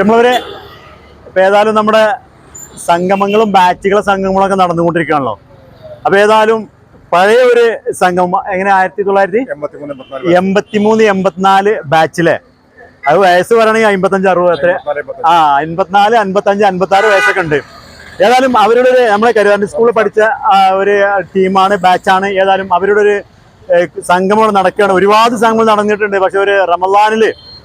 നമ്മളൊരു ഇപ്പൊ ഏതായാലും നമ്മുടെ സംഗമങ്ങളും ബാച്ചുകളും സംഗമങ്ങളൊക്കെ നടന്നുകൊണ്ടിരിക്കുകയാണല്ലോ. അപ്പൊ ഏതായാലും പഴയ ഒരു സംഗമം എങ്ങനെ? ആയിരത്തി തൊള്ളായിരത്തി എൺപത്തിമൂന്ന് എൺപത്തിനാല് ബാച്ചിലെ. അത് വയസ്സ് പറയണെങ്കിൽ അമ്പത്തഞ്ച് അറുപത് എത്ര? ആ അൻപത്തിനാല് അൻപത്തഞ്ച് അൻപത്തി ആറ് വയസ്സൊക്കെ ഉണ്ട്. ഏതായാലും അവരുടെ ഒരു നമ്മളെ കരുവാരൻ സ്കൂളിൽ പഠിച്ച ഒരു ടീമാണ് ബാച്ചാണ്. ഏതായാലും അവരുടെ ഒരു സംഗമം നടക്കുകയാണ്. ഒരുപാട് സംഗമം നടന്നിട്ടുണ്ട്. പക്ഷെ ഒരു റമദാനിൽ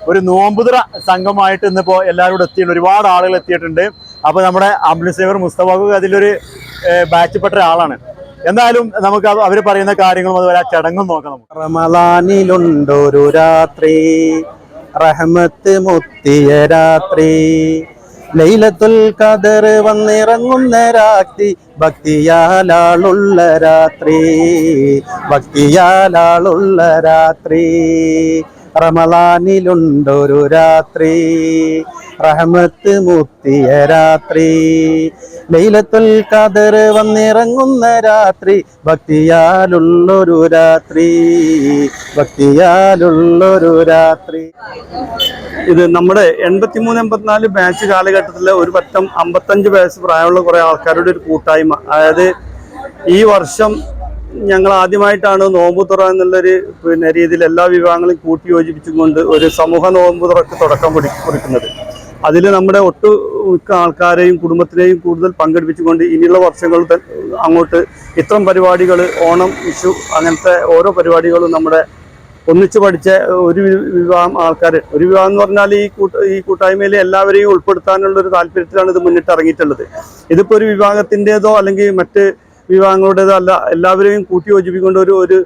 ഒരു നോമ്പുതിറ സംഘമായിട്ട് ഇന്നിപ്പോൾ എല്ലാവരും കൂടെ എത്തിയിട്ടുണ്ട്. ഒരുപാട് ആളുകൾ എത്തിയിട്ടുണ്ട്. അപ്പോൾ നമ്മുടെ ആംബുലൻസ് ഡ്രൈവർ മുസ്തഫാഖു അതിലൊരു ബാച്ചപ്പെട്ട ഒരാളാണ്. എന്തായാലും നമുക്ക് അവർ പറയുന്ന കാര്യങ്ങളും അതുപോലെ ആ ചടങ്ങും നോക്കണം റമലാനിലുണ്ടൊരു രാത്രി റഹമത്ത് മുത്തിയ രാത്രി. ലൈലത്തുൽ ഖദർ വന്നിറങ്ങുന്ന രാത്രി ഭക്തിയാലാളുള്ള രാത്രി ഭക്തിയാലാളുള്ള രാത്രി. റമലാനിലുണ്ടൊരു രാത്രി. റഹമത്ത് മുത്തിയ രാത്രി. ലൈലത്തുൽ ഖദർ വന്നിറങ്ങുന്ന രാത്രി. ഭക്തിയാലുള്ളൊരു രാത്രി. ഭക്തിയാലുള്ളൊരു രാത്രി. ഇത് നമ്മുടെ എൺപത്തിമൂന്ന് എൺപത്തിനാല് ബാച്ച് കാലഘട്ടത്തിലെ ഒരു പറ്റം അമ്പത്തഞ്ച് വയസ്സ് പ്രായമുള്ള കുറെ ആൾക്കാരുടെ ഒരു കൂട്ടായ്മ. അതായത് ഈ വർഷം ഞങ്ങൾ ആദ്യമായിട്ടാണ് നോമ്പ് തുറ എന്നുള്ളൊരു പിന്നെ രീതിയിൽ എല്ലാ വിഭാഗങ്ങളും കൂട്ടി യോജിപ്പിച്ചുകൊണ്ട് ഒരു സമൂഹ നോമ്പ് തുറക്ക് തുടക്കം കുറി- കുറിക്കുന്നത്. അതിൽ നമ്മുടെ ഒട്ടുമിക്ക ആൾക്കാരെയും കുടുംബത്തിനെയും കൂടുതൽ പങ്കെടുപ്പിച്ചുകൊണ്ട് ഇനിയുള്ള വർഷങ്ങൾ അങ്ങോട്ട് ഇത്തരം പരിപാടികൾ ഓണം വിഷു അങ്ങനത്തെ ഓരോ പരിപാടികളും നമ്മുടെ ഒന്നിച്ചു പഠിച്ച ഒരു വിഭാഗം ആൾക്കാർ ഒരു വിഭാഗം എന്ന് പറഞ്ഞാൽ ഈ കൂട്ട ഈ കൂട്ടായ്മയിൽ എല്ലാവരെയും ഉൾപ്പെടുത്താനുള്ള ഒരു താല്പര്യത്തിലാണ് ഇത് മുന്നിട്ട് ഇറങ്ങിയിട്ടുള്ളത്. ഇതിപ്പോൾ ഒരു വിഭാഗത്തിന്റെതോ അല്ലെങ്കിൽ മറ്റ് വിഭാഗങ്ങളുടേതോ അല്ല എല്ലാവരെയും കൂട്ടി യോജിപ്പിക്കൊണ്ട് ഒരു ഒരു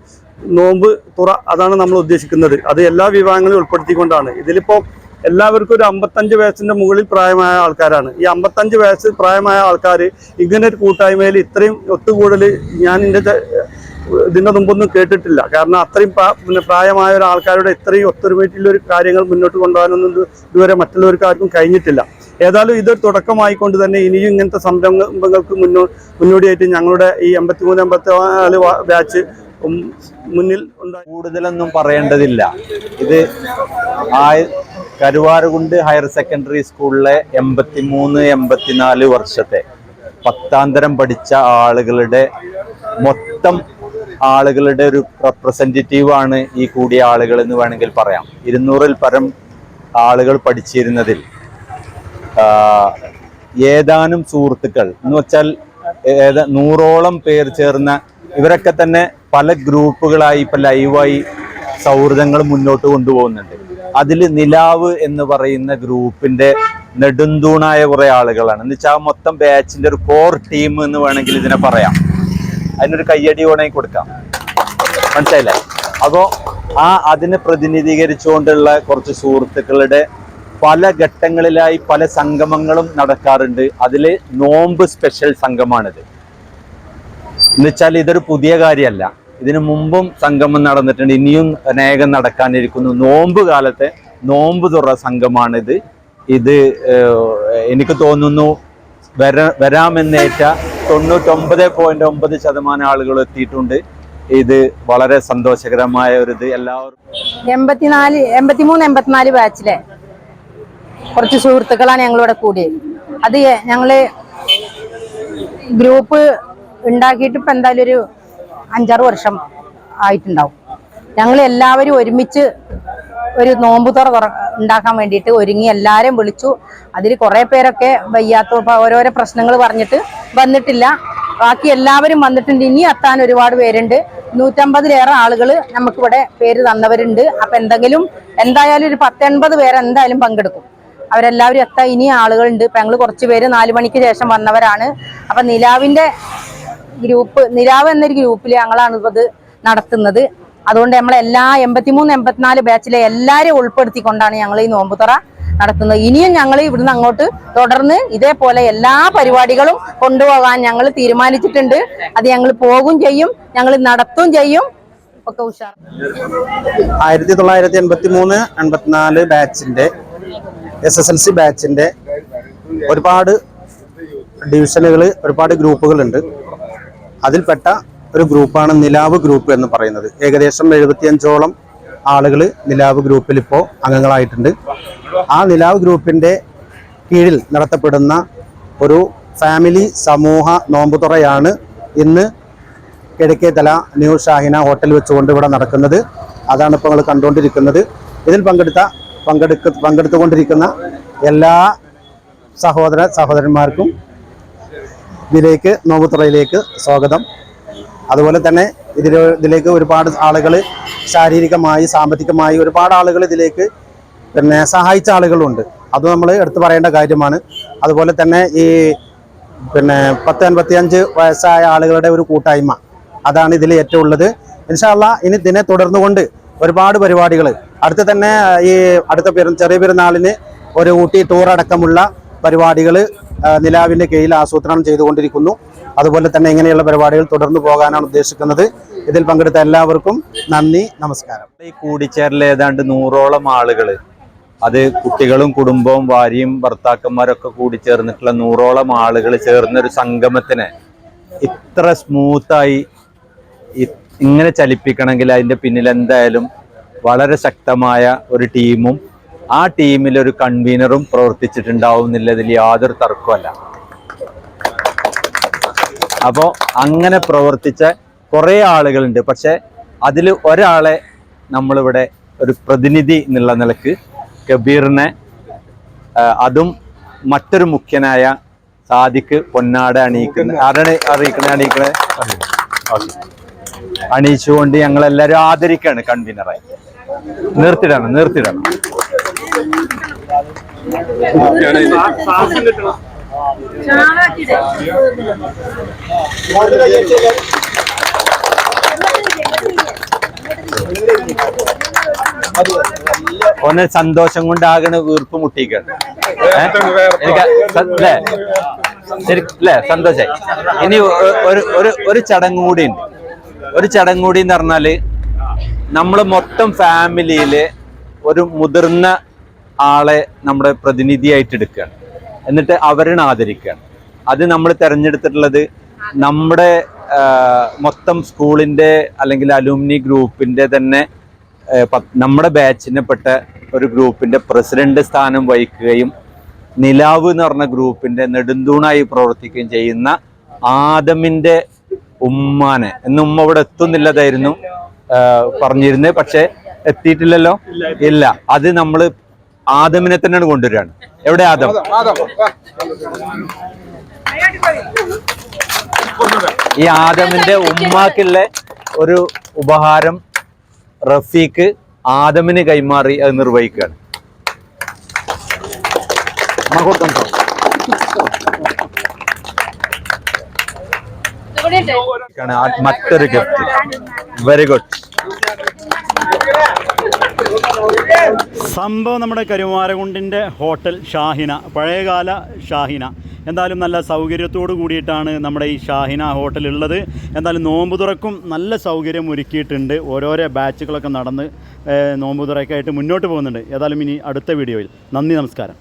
നോമ്പ് തുറ അതാണ് നമ്മൾ ഉദ്ദേശിക്കുന്നത്. അത് എല്ലാ വിഭാഗങ്ങളെയും ഉൾപ്പെടുത്തിക്കൊണ്ടാണ്. ഇതിലിപ്പോൾ എല്ലാവർക്കും ഒരു അമ്പത്തഞ്ച് വയസ്സിന്റെ മുകളിൽ പ്രായമായ ആൾക്കാരാണ്. ഈ അമ്പത്തഞ്ച് വയസ്സ് പ്രായമായ ആൾക്കാർ ഇങ്ങനെ ഒരു കൂട്ടായ്മയിൽ ഇത്രയും ഒത്തുകൂടൽ ഞാൻ ഇതിന്റെ ച- മുമ്പൊന്നും കേട്ടിട്ടില്ല. കാരണം അത്രയും പിന്നെ പ്രായമായ ഒരാൾക്കാരുടെ ഇത്രയും ഒത്തൊരുമയിട്ടുള്ള ഒരു കാര്യങ്ങൾ മുന്നോട്ട് കൊണ്ടുപോകാനൊന്നും ഇതുവരെ മറ്റുള്ളവർക്കാർക്കും കഴിഞ്ഞിട്ടില്ല. ഏതായാലും ഇതൊരു തുടക്കമായിക്കൊണ്ട് തന്നെ ഇനിയും ഇങ്ങനത്തെ സംരംഭങ്ങൾക്ക് മുന്നോ മുന്നോടിയായിട്ട് ഞങ്ങളുടെ ഈ എൺപത്തിമൂന്ന് എൺപത്തി നാല് ബാച്ച് മുന്നിൽ കൂടുതലൊന്നും പറയേണ്ടതില്ല. ഇത് കരുവാരുകുണ്ട് ഹയർ സെക്കൻഡറി സ്കൂളിലെ എൺപത്തിമൂന്ന് എൺപത്തിനാല് വർഷത്തെ പത്താന്തരം പഠിച്ച ആളുകളുടെ മൊത്തം ആളുകളുടെ ഒരു റെപ്രസെന്റേറ്റീവ് ആണ് ഈ കൂടിയ ആളുകൾ എന്ന് വേണമെങ്കിൽ പറയാം. ഇരുന്നൂറിൽ പരം ആളുകൾ പഠിച്ചിരുന്നതിൽ. ഏതാനും സുഹൃത്തുക്കൾ എന്ന് വെച്ചാൽ ഏതാ നൂറോളം പേർ ചേർന്ന ഇവരൊക്കെ തന്നെ പല ഗ്രൂപ്പുകളായി ഇപ്പൊ ലൈവായി സൗഹൃദങ്ങൾ മുന്നോട്ട് കൊണ്ടുപോകുന്നുണ്ട്. അതിൽ നിലാവ് എന്ന് പറയുന്ന ഗ്രൂപ്പിന്റെ നെടുന്തൂണായ കുറെ ആളുകളാണ്. എന്ന് വെച്ചാൽ മൊത്തം ബാച്ചിന്റെ ഒരു കോർ ടീം എന്ന് വേണമെങ്കിൽ ഇതിനെ പറയാം. അതിനൊരു കയ്യടി വേണമെങ്കിൽ കൊടുക്കാം. മനസ്സിലായില്ലേ? അപ്പോൾ ആ അതിനെ പ്രതിനിധീകരിച്ചുകൊണ്ടുള്ള കുറച്ച് സുഹൃത്തുക്കളുടെ പല ഘട്ടങ്ങളിലായി പല സംഗമങ്ങളും നടക്കാറുണ്ട്. അതിൽ നോമ്പ് സ്പെഷ്യൽ സംഘമാണിത് എന്നുവെച്ചാൽ ഇതൊരു പുതിയ കാര്യമല്ല. ഇതിനു മുമ്പും സംഗമം നടന്നിട്ടുണ്ട്. ഇനിയും അനേകം നടക്കാനിരിക്കുന്നു. നോമ്പ് കാലത്തെ നോമ്പ് തുറ സംഘമാണിത് ഇത് എനിക്ക് തോന്നുന്നു വര വരാമെന്നേറ്റ തൊണ്ണൂറ്റൊമ്പത് പോയിന്റ് ഒമ്പത് ശതമാനം ആളുകൾ എത്തിയിട്ടുണ്ട്. ഇത് വളരെ സന്തോഷകരമായ ഒരു ഇത്. എല്ലാവർക്കും എൺപത്തിനാല് എൺപത്തിമൂന്ന് എൺപത്തിനാല് ബാച്ചിലെ കുറച്ച് സുഹൃത്തുക്കളാണ് ഞങ്ങളിവിടെ കൂടിയത് അത് ഞങ്ങൾ ഗ്രൂപ്പ് ഉണ്ടാക്കിയിട്ട് ഇപ്പം എന്തായാലും ഒരു അഞ്ചാറ് വർഷം ആയിട്ടുണ്ടാവും. ഞങ്ങൾ എല്ലാവരും ഒരുമിച്ച് ഒരു നോമ്പ് തുറ ഉണ്ടാക്കാൻ വേണ്ടിയിട്ട് ഒരുങ്ങി എല്ലാവരെയും വിളിച്ചു. അതിൽ കുറേ പേരൊക്കെ വയ്യാത്ത ഓരോരോ പ്രശ്നങ്ങൾ പറഞ്ഞിട്ട് വന്നിട്ടില്ല. ബാക്കി എല്ലാവരും വന്നിട്ടുണ്ട്. ഇനി എത്താൻ ഒരുപാട് പേരുണ്ട്. നൂറ്റമ്പതിലേറെ ആളുകൾ നമുക്കിവിടെ പേര് തന്നവരുണ്ട്. അപ്പൊ എന്തെങ്കിലും എന്തായാലും ഒരു പത്തൊൻപത് പേരെന്തായാലും പങ്കെടുക്കും. അവരെല്ലാവരും എത്താൻ ഇനി ആളുകളുണ്ട്. ഇപ്പൊ ഞങ്ങൾ കുറച്ച് പേര് നാല് മണിക്ക് ശേഷം വന്നവരാണ്. അപ്പൊ നിലാവിന്റെ ഗ്രൂപ്പ് നിലാവ് എന്നൊരു ഗ്രൂപ്പിൽ ഞങ്ങളാണ് ഇത് നടത്തുന്നത്. അതുകൊണ്ട് നമ്മൾ എല്ലാ എൺപത്തിമൂന്ന് എൺപത്തിനാല് ബാച്ചിലെ എല്ലാവരെയും ഉൾപ്പെടുത്തിക്കൊണ്ടാണ് ഞങ്ങൾ ഈ നോമ്പുതുറ നടത്തുന്നത്. ഇനിയും ഞങ്ങൾ ഇവിടുന്ന് അങ്ങോട്ട് തുടർന്ന് ഇതേപോലെ എല്ലാ പരിപാടികളും കൊണ്ടുപോകാൻ ഞങ്ങൾ തീരുമാനിച്ചിട്ടുണ്ട്. അത് ഞങ്ങൾ പോകും ചെയ്യും ഞങ്ങൾ നടത്തും ചെയ്യും. ഒക്കെ ഉഷാർ ആയിരത്തി തൊള്ളായിരത്തി എൺപത്തി മൂന്ന് എൺപത്തിനാല് ബാച്ചിന്റെ എസ് എസ് എൽ സി ബാച്ചിന്റെ ഒരുപാട് ഡിവിഷനുകൾ ഒരുപാട് ഗ്രൂപ്പുകളുണ്ട്. അതിൽപ്പെട്ട ഒരു ഗ്രൂപ്പാണ് നിലാവ് ഗ്രൂപ്പ് എന്ന് പറയുന്നത്. ഏകദേശം എഴുപത്തിയഞ്ചോളം ആളുകൾ നിലാവ് ഗ്രൂപ്പിൽ ഇപ്പോൾ അംഗങ്ങളായിട്ടുണ്ട്. ആ നിലാവ് ഗ്രൂപ്പിന്റെ കീഴിൽ നടത്തപ്പെടുന്ന ഒരു ഫാമിലി സമൂഹ നോമ്പുതുറയാണ് ഇന്ന് കിഴക്കേതല ന്യൂ ഷാഹിന ഹോട്ടൽ വെച്ചുകൊണ്ട് ഇവിടെ നടക്കുന്നത്. അതാണ് ഇപ്പോൾ നിങ്ങൾ കണ്ടുകൊണ്ടിരിക്കുന്നത്. ഇതിൽ പങ്കെടുത്ത പങ്കെടുക്ക പങ്കെടുത്തുകൊണ്ടിരിക്കുന്ന എല്ലാ സഹോദര സഹോദരന്മാർക്കും ഇതിലേക്ക് നോമ്പുത്തുറയിലേക്ക് സ്വാഗതം. അതുപോലെ തന്നെ ഇതിൽ ഇതിലേക്ക് ഒരുപാട് ആളുകൾ ശാരീരികമായി സാമ്പത്തികമായി ഒരുപാട് ആളുകൾ ഇതിലേക്ക് പിന്നെ സഹായിച്ച ആളുകളുണ്ട്. അത് നമ്മൾ എടുത്തു പറയേണ്ട കാര്യമാണ്. അതുപോലെ തന്നെ ഈ പിന്നെ പത്ത് അൻപത്തി അഞ്ച് വയസ്സായ ആളുകളുടെ ഒരു കൂട്ടായ്മ. അതാണ് ഇതിൽ ഏറ്റവും ഉള്ളത്. ഇൻഷാല്ല ഇനി ഇതിനെ തുടർന്നുകൊണ്ട് ഒരുപാട് പരിപാടികൾ അടുത്ത തന്നെ ഈ അടുത്ത പെരു ചെറിയ പെരുന്നാളിന് ഒരു ഊട്ടി ടൂർ അടക്കമുള്ള പരിപാടികൾ നിലാവിന്റെ കീഴിൽ ആസൂത്രണം ചെയ്തുകൊണ്ടിരിക്കുന്നു. അതുപോലെ തന്നെ ഇങ്ങനെയുള്ള പരിപാടികൾ തുടർന്നു പോകാനാണ് ഉദ്ദേശിക്കുന്നത്. ഇതിൽ പങ്കെടുത്ത എല്ലാവർക്കും നന്ദി നമസ്കാരം. ഈ കൂടിച്ചേരൽ ഏതാണ്ട് നൂറോളം ആളുകൾ അത് കുട്ടികളും കുടുംബവും ഭാര്യയും ഭർത്താക്കന്മാരൊക്കെ കൂടി ചേർന്നിട്ടുള്ള നൂറോളം ആളുകൾ ചേർന്നൊരു സംഗമത്തിനെ ഇത്ര സ്മൂത്തായി ഇങ്ങനെ ചലിപ്പിക്കണമെങ്കിൽ അതിന്റെ പിന്നിൽ എന്തായാലും വളരെ ശക്തമായ ഒരു ടീമും ആ ടീമിൽ ഒരു കൺവീനറും പ്രവർത്തിച്ചിട്ടുണ്ടാവും എന്നുള്ളതിൽ യാതൊരു തർക്കമല്ല അപ്പോൾ അങ്ങനെ പ്രവർത്തിച്ച കുറേ ആളുകളുണ്ട്. പക്ഷേ അതിൽ ഒരാളെ നമ്മളിവിടെ ഒരു പ്രതിനിധി എന്നുള്ള നിലയ്ക്ക് കബീറിനെ അതും മറ്റൊരു മുഖ്യനായ സാദിക്ക് പൊന്നാട അണിയിക്കുന്ന ആരാണ് അറിയിക്കണേ അണിയിക്കണേ അണിയിച്ചുകൊണ്ട് ഞങ്ങളെല്ലാവരും ആദരിക്കുകയാണ് ആദരിക്കാണ് കൺവീനറായി നിർത്തിടണം നിർത്തിടണം. ഒന്ന് സന്തോഷം കൊണ്ടാകണ വീർപ്പ് മുട്ടിക്കാണ് ഏ? എനിക്ക് സ- ല്ലേ? ശരി അല്ലേ സന്തോഷായി. ഇനി ഒരു ഒരു ചടങ്ങ് കൂടി ഉണ്ട്. ഒരു ചടങ്ങ് കൂടി എന്ന് പറഞ്ഞാൽ നമ്മൾ മൊത്തം ഫാമിലിയിലെ ഒരു മുതിർന്ന ആളെ നമ്മുടെ പ്രതിനിധിയായിട്ട് എടുക്കുകയാണ്. എന്നിട്ട് അവരെ ആദരിക്കുകയാണ്. അത് നമ്മൾ തിരഞ്ഞെടുത്തിട്ടുള്ളത് നമ്മുടെ മൊത്തം സ്കൂളിന്റെ അല്ലെങ്കിൽ അലൂമിനി ഗ്രൂപ്പിന്റെ തന്നെ നമ്മുടെ ബാച്ചിനെ പെട്ട ഒരു ഗ്രൂപ്പിന്റെ പ്രസിഡന്റ് സ്ഥാനം വഹിക്കുകയും നിലാവ് എന്ന് പറഞ്ഞ ഗ്രൂപ്പിന്റെ നെടുന്തൂണായി പ്രവർത്തിക്കുകയും ചെയ്യുന്ന ആദമിന്റെ ഉമ്മാനെ. എന്ന് ഉമ്മ ഇവിടെ എത്തുന്നില്ലതായിരുന്നു. പറഞ്ഞിരുന്നത് പക്ഷെ എത്തിയിട്ടില്ലല്ലോ? ഇല്ല. അത് നമ്മൾ ആദമിനെ തന്നെയാണ് കൊണ്ടുവരികയാണ്. എവിടെ ആദം? ഈ ആദമിന്റെ ഉമ്മാക്കുള്ള ഒരു ഉപഹാരം റഫീഖ് ആദമിന് കൈമാറി അത് നിർവഹിക്കുകയാണ്. മറ്റൊരു ഗിഫ്റ്റ് വെരി ഗുഡ് സംഭവം നമ്മുടെ കരുമാരകുണ്ടിന്റെ ഹോട്ടൽ ഷാഹിന പഴയകാല ഷാഹിന. എന്തായാലും നല്ല സൗകര്യത്തോട് കൂടിയിട്ടാണ് നമ്മുടെ ഈ ഷാഹിന ഹോട്ടൽ ഉള്ളത്. എന്തായാലും നോമ്പ് തുറക്കും നല്ല സൗകര്യം ഒരുക്കിയിട്ടുണ്ട്. ഓരോരോ ബാച്ചുകളൊക്കെ നടന്ന് നോമ്പു നോമ്പ് തുറക്കായിട്ട് മുന്നോട്ട് പോകുന്നുണ്ട്. ഏതായാലും ഇനി അടുത്ത വീഡിയോയിൽ. നന്ദി നമസ്കാരം.